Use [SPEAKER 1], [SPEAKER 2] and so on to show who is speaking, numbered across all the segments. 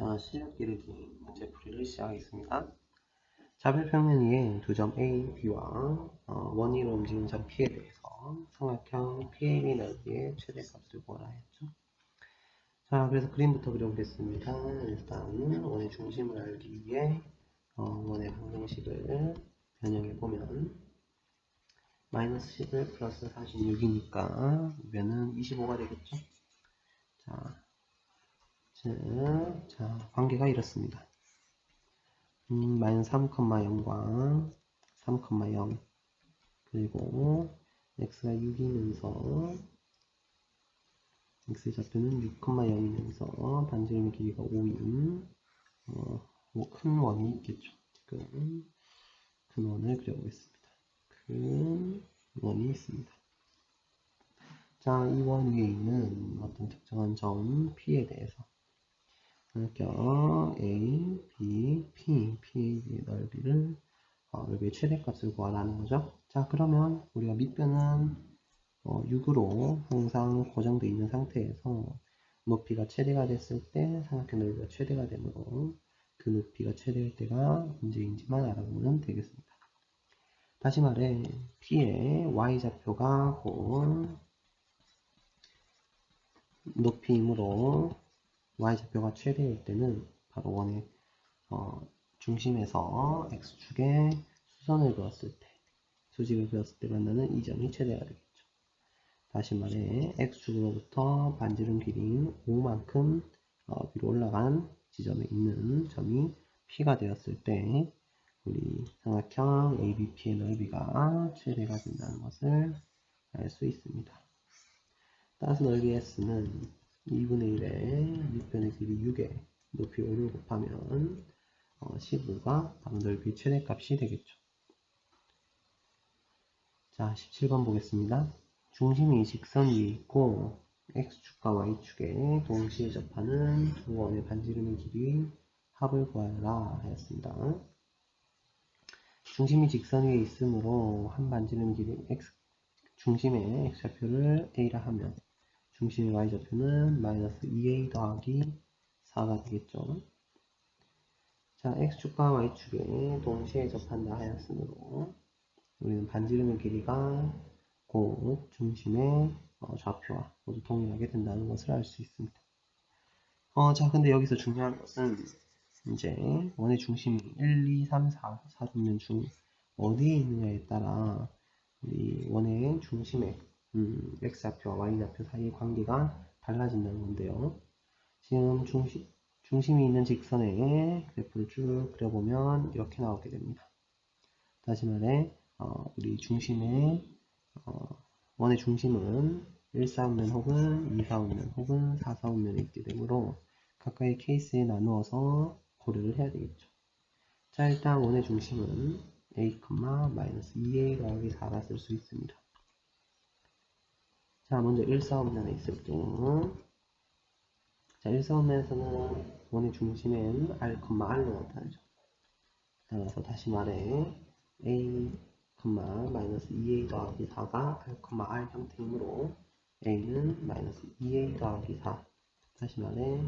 [SPEAKER 1] 자, 시작 기르기 문제 풀이를 시작하겠습니다. 자별평면 위에 두 점 A, B와 어, 원위로 움직이는 점 P에 대해서 삼각형 PAB 넓이의 최대값을 구하라 했죠. 자, 그래서 그림부터 그려보겠습니다. 일단 원의 중심을 알기 위해 어, 원의 방정식을 변형해보면 마이너스 11 플러스 46이니까 이면은 25가 되겠죠. 자, 자, 자, 관계가 이렇습니다. 음, 마이너스 3,0과 3,0 그리고 x가 6이면서 x의 좌표는 6,0이면서 반지름의 길이가 5인 어, 뭐 큰 원이 있겠죠. 지금 큰 원을 그려보겠습니다. 큰 원이 있습니다. 자, 이 원 위에 있는 어떤 특정한 점 P에 대해서 그러니까 A, B, P, P의 넓이를 어, 넓이의 최대값을 구하라는 거죠. 자 그러면 우리가 밑변은 어, 6으로 항상 고정되어 있는 상태에서 높이가 최대가 됐을 때 삼각형 넓이가 최대가 되므로 그 높이가 최대일 때가 언제인지만 알아보면 되겠습니다. 다시 말해 P의 Y좌표가 곧 높이이므로 y좌표가 최대일 때는 바로 원의 어, 중심에서 x축에 수선을 그었을 때 수직을 그었을 때 만나는 이 점이 최대가 되겠죠. 다시 말해 x축으로부터 반지름 길이인 5만큼 어, 위로 올라간 지점에 있는 점이 p가 되었을 때 우리 삼각형 ABP의 넓이가 최대가 된다는 것을 알 수 있습니다. 따라서 넓이 S는 2분의 1에 밑변의 길이 6에 높이 5를 곱하면 어, 15가 바로 넓이 최대값이 되겠죠. 자, 17번 보겠습니다. 중심이 직선 위에 있고 x축과 y축에 동시에 접하는 두 원의 반지름의 길이 합을 구하라 하였습니다. 중심이 직선 위에 있으므로 한 반지름 길이 x 중심의 x좌표를 a라 하면 중심의 y좌표는 마이너스 2a 더하기 4가 되겠죠. 자, x축과 y축에 동시에 접한다 하였으므로 우리는 반지름의 길이가 곧 중심의 어, 좌표와 모두 동일하게 된다는 것을 알 수 있습니다. 어, 자, 근데 여기서 중요한 것은 이제 원의 중심이 1, 2, 3, 4, 4도면 중 어디에 있느냐에 따라 우리 원의 중심의 음, x좌표와 y좌표 사이의 관계가 달라진다는 건데요. 지금 중심, 중심이 있는 직선의 그래프를 쭉 그려보면 이렇게 나오게 됩니다. 다시 말해 어, 우리 중심의 어, 원의 중심은 1사운면 혹은 2사운면 혹은 4사운면에 있게 되므로 각각의 케이스에 나누어서 고려를 해야 되겠죠. 자 일단 원의 중심은 a, 2a 더하기 4가 쓸수 있습니다. 자, 먼저 1사업 면에 있을 경우 자, 1사업면에서는 원의 중심엔 R, R로 나타나죠. 따라서 다시 말해 A, 마이너스 2A 더하기 4가 R, R 형태이므로 A는 마이너스 2A 더하기 4 다시 말해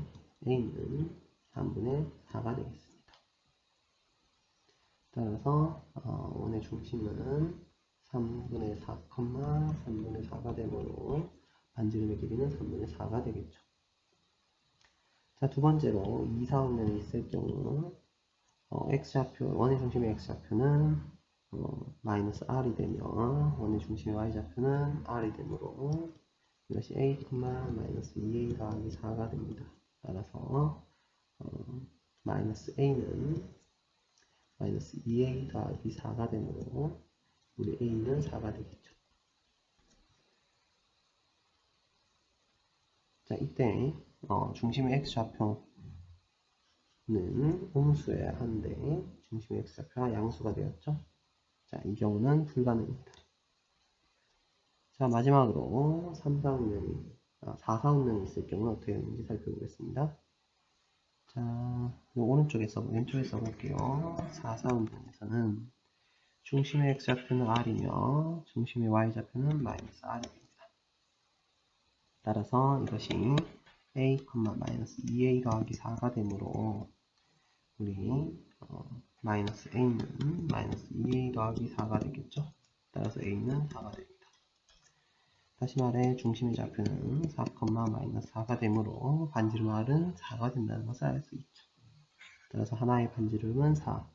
[SPEAKER 1] A는 3분의 4가 되겠습니다. 따라서 어, 원의 중심은 3분의 4, 3분의 4가 되므로 반지름의 길이는 3분의 4가 되겠죠. 자, 두 번째로 2, 4원면에 있을 경우 어, x좌표, 원의 중심의 x좌표는 어, 마이너스 r이 되면 원의 중심의 y좌표는 r이 되므로 이것이 a, 마이너스 2a 더하기 4가 됩니다. 따라서 어, 마이너스 a는 마이너스 2a 더하기 4가 되므로 우리 A는 4가 되겠죠. 자, 이때 어, 중심의 X좌표는 음수여야 하는데 중심의 X좌표가 양수가 되었죠. 자, 이 경우는 불가능입니다. 자, 마지막으로 3사운면이 아, 4사운면이 있을 경우는 어떻게 되는지 살펴보겠습니다. 자, 오른쪽에서 왼쪽에서 볼게요. 4사운면에서는 중심의 x좌표는 r이며 중심의 y좌표는 마이너스 r입니다. 따라서 이것이 a, 마이너스 2a 더하기 4가 되므로 우리 어, 마이너스 a는 마이너스 2a 더하기 4가 되겠죠. 따라서 a는 4가 됩니다. 다시 말해 중심의 좌표는 4, 마이너스 4가 되므로 반지름 r은 4가 된다는 것을 알 수 있죠. 따라서 하나의 반지름은 4,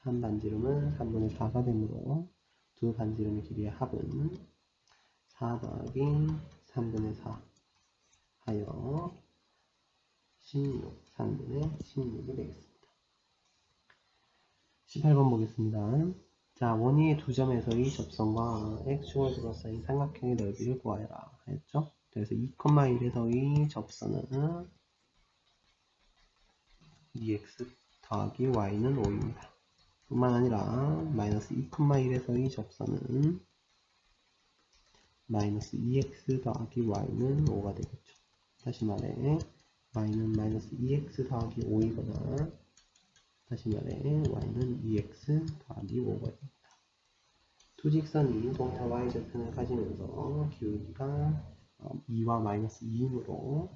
[SPEAKER 1] 한 반지름은 3분의 4가 되므로 두 반지름의 길이의 합은 4 더하기 3분의 4 하여 16, 3분의 16이 되겠습니다. 18번 보겠습니다. 자, 원위의 두 점에서의 접선과 x축을 둘러싸인 삼각형의 넓이를 구하여라 했죠? 그래서 2,1에서의 접선은 2x 더하기 y는 5입니다. 뿐만 아니라 마이너스 2,1에서의 접선은 마이너스 2x 더하기 y는 5가 되겠죠. 다시 말해 y는 마이너스 2x 더하기 5이거나 다시 말해 y는 2x 더하기 5가 됩니다. 두 직선이 동일한 y절편을 가지면서 기울기가 2와 어, 마이너스 2이므로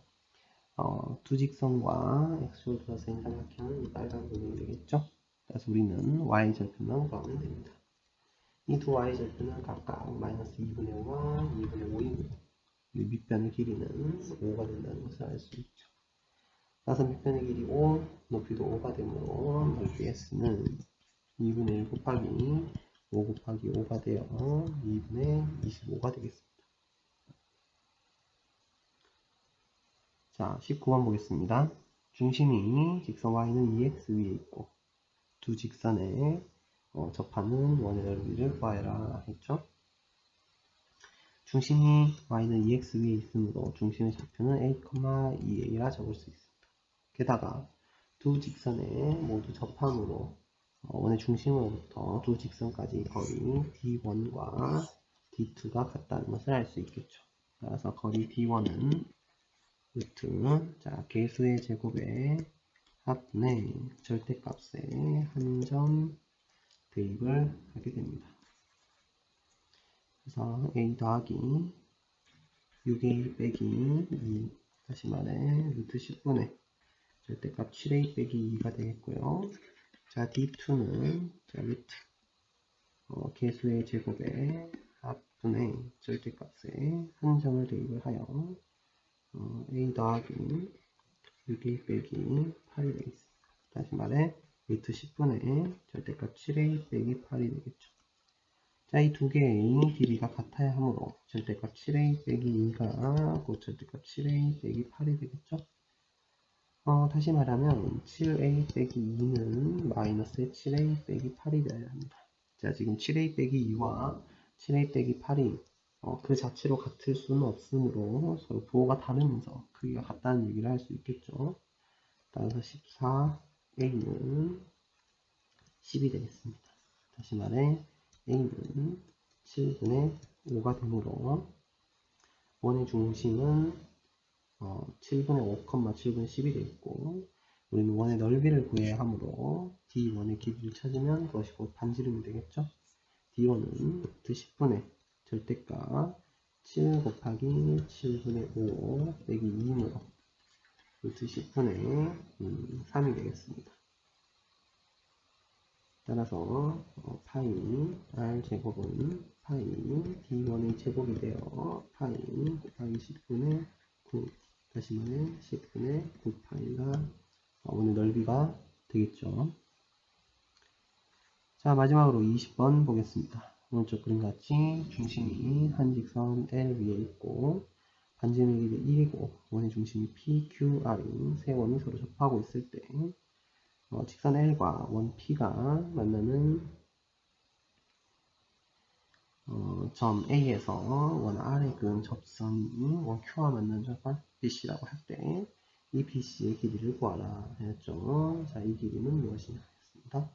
[SPEAKER 1] 어, 두 직선과 x축을 둘러싼 삼각형은 이 빨간 부분이 되겠죠. 그래서 우리는 y절편만 구하면 됩니다. 이 두 y절편은 각각 마이너스 2분의 5와 2분의 5이므로 밑변의 길이는 5가 된다는 것을 알 수 있죠. 따라서 밑변의 길이 5, 높이도 5가 되므로 넓이 s는 2분의 1 곱하기 5 곱하기 5가 되어 2분의 25가 되겠습니다. 자, 19번 보겠습니다. 중심이 직선 y는 2x 위에 있고 두 직선에 어, 접하는 원의 넓이를 구하여라 했죠. 중심이 y는 2x 위에 있으므로 중심의 좌표는 a, 2a라 적을 수 있습니다. 게다가 두 직선에 모두 접함으로 어, 원의 중심으로부터 두 직선까지 거리 D1과 D2가 같다는 것을 알 수 있겠죠. 따라서 거리 D1은 루트 자 개수의 제곱에 합분의 절대값에 한 점 대입을 하게 됩니다. 그래서 a 더하기 6a 빼기 2 다시 말해 루트 10분의 절대값 7a 빼기 2가 되겠고요. 자, D2는 자, 루트 어, 개수의 제곱에 합분의 절대값에 한 점을 대입을 하여 어, a 더하기 6a 빼기 8이 되겠습니다. 다시 말해 루트 10분의 절대값 7a 빼기 8이 되겠죠. 자, 이 두 개의 길이가 같아야 하므로 절대값 7a 빼기 2가 곧 절대값 7a 빼기 8이 되겠죠. 어, 다시 말하면 7a 빼기 2는 마이너스 7a 빼기 8이 되어야 합니다. 자, 지금 7a 빼기 2와 7a 빼기 8이 어, 그 자체로 같을 수는 없으므로 서로 부호가 다르면서 크기가 같다는 얘기를 할 수 있겠죠. 따라서 14a는 10이 되겠습니다. 다시 말해 a는 7분의 5가 되므로 원의 중심은 어, 7분의 5, 7분 10이 되있고 우리는 원의 넓이를 구해야 하므로 D1의 길이를 찾으면 그것이 곧 반지름이 되겠죠. D1은 루트 10분의 절대값 7 곱하기 7분의 5 빼기 2이므로 루트 10분의 음, 3이 되겠습니다. 따라서 어, 파이 r 제곱은 파이 d1의 제곱이 되어 파이 곱하기 10분의 9 다시 말해 10분의 9 파이가 오늘 넓이가 되겠죠. 자 마지막으로 20번 보겠습니다. 오른쪽 그림 같이 중심이 한 직선 L 위에 있고 반지름의 길이 1이고 원의 중심이 P, Q, R인 세 원이 서로 접하고 있을 때 어, 직선 L과 원 P가 만나는 어, 점 A에서 원 R에 그은 접선이 원 Q와 만나는 접한 BC라고 할 때 이 BC의 길이를 구하라 했죠. 자, 이 길이는 무엇이냐 했습니다.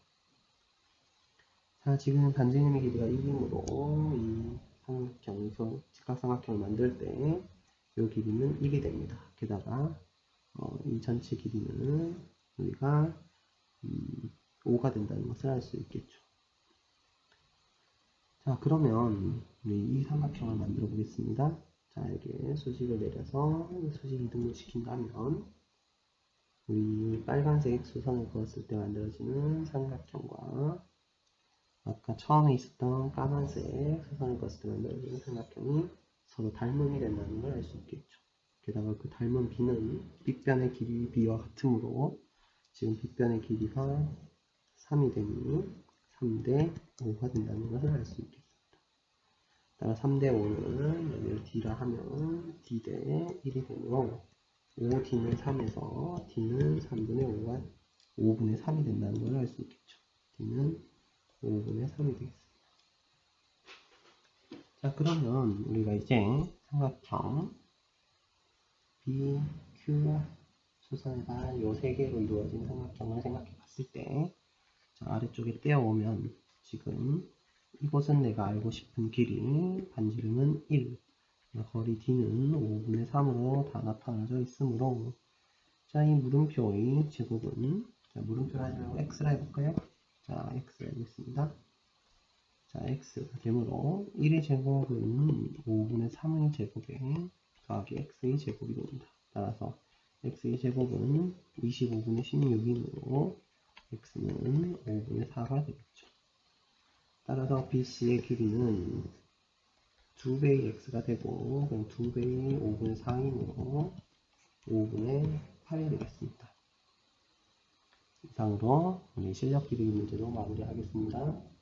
[SPEAKER 1] 자, 지금 반지름의 길이가 1이므로 이 삼각형, 직각삼각형을 만들 때 이 길이는 1이 됩니다. 게다가 어, 이 전체 길이는 우리가 음, 5가 된다는 것을 알 수 있겠죠. 자, 그러면 우리 이 삼각형을 만들어 보겠습니다. 자, 이렇게 수식을 내려서 수식 이동을 시킨다면 우리 빨간색 수선을 그었을 때 만들어지는 삼각형과 아까 처음에 있었던 까만색 수선을 그었을 때 만들어지는 삼각형이 서로 닮음이 된다는 걸 알 수 있겠죠. 게다가 그 닮은 B는 빗변의 길이 B와 같으므로 지금 빗변의 길이가 3이 되니 3대 5가 된다는 것을 알 수 있겠습니다. 따라 3대 5는 여기를 D라 하면 D 대 1이 되므로 5D는 3에서 D는 3분의 5가 5분의 3이 된다는 걸 알 수 있겠죠. D는 5분의 3이 되겠습니다. 자, 그러면 우리가 이제 삼각형 BQ 수선과 요세 개로 이루어진 삼각형을 생각해 봤을 때 자, 아래쪽에 떼어오면 지금 이곳은 내가 알고 싶은 길이 반지름은 1 거리 D는 5분의 3으로 다 나타나져 있으므로 자, 이 물음표의 제곱은 자, 물음표를 하지 말고 X라 해볼까요? 자, X 해보겠습니다. 자, X가 되므로 1의 제곱은 5분의 3의 제곱에 더하기 X의 제곱이 됩니다. 따라서 X의 제곱은 25분의 16이므로 X는 5분의 4가 되겠죠. 따라서 BC의 길이는 2배의 X가 되고 그럼 2배의 5분의 4이므로 5분의 8이 되겠습니다. 이상으로 우리 실력 기르기 문제도 마무리하겠습니다.